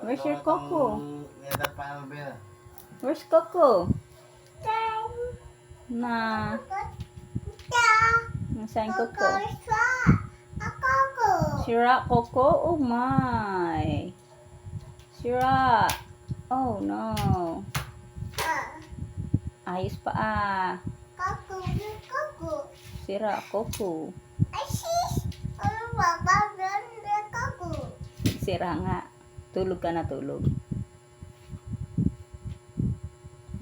Where's your Coco? Where's Coco? Na. Nasaan Coco? Sira Coco? Oh my. Sira. Oh no. Ayos pa ah. Sira Coco. Sira nga. Tulog ka na tulog.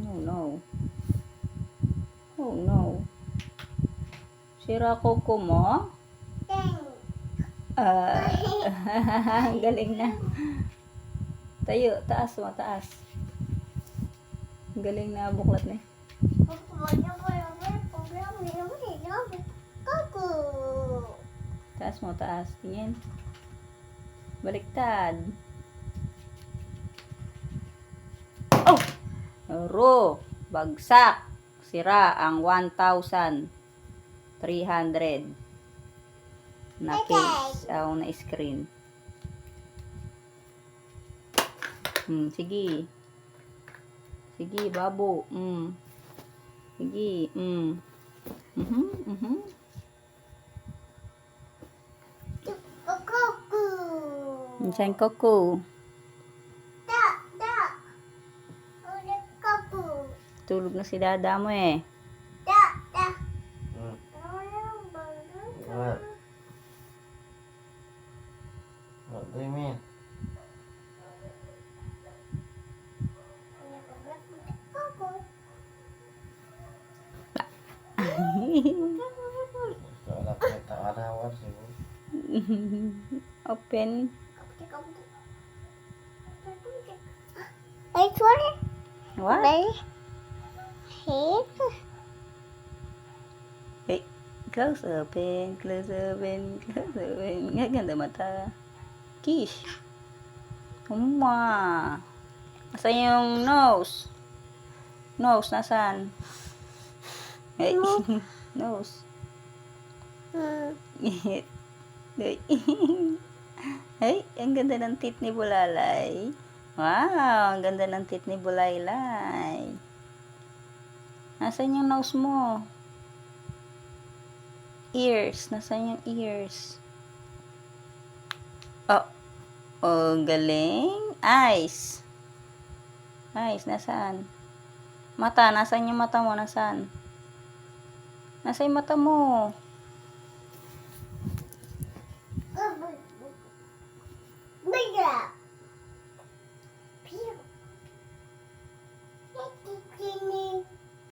Oh no. Oh no. Sira Coco mo? Ah. Ang galing na. Tayo, taas mo, taas. Galing na buklat na. eh. Taas mo, taas. Tingin. Baliktad. Oh! Ro! Bagsak! Sira ang 1,300 na case. Oh, na screen. Hmm, sige. Sige, babo. Hmm. Sige, hmm. Mhm, mhm. Minsan Coco. Tulog na si dada mo eh. Hmm. What? What do you mean? Wala ko may taarawan siguro. What? Hey, close open, close open, close open. Nga ganda mata. Kish. Uma. Nasaan yung nose? Nose, nasaan? Hey, nose. Hey, ang ganda ng tit ni Bulalay. Wow, ang ganda ng tit ni Bulaylay. Nasaan yung nose mo? Ears. Nasaan yung ears? Oh. Oh, galing. Eyes. Eyes, nasaan? Mata, nasaan yung mata mo? Nasaan? Nasaan yung mata mo?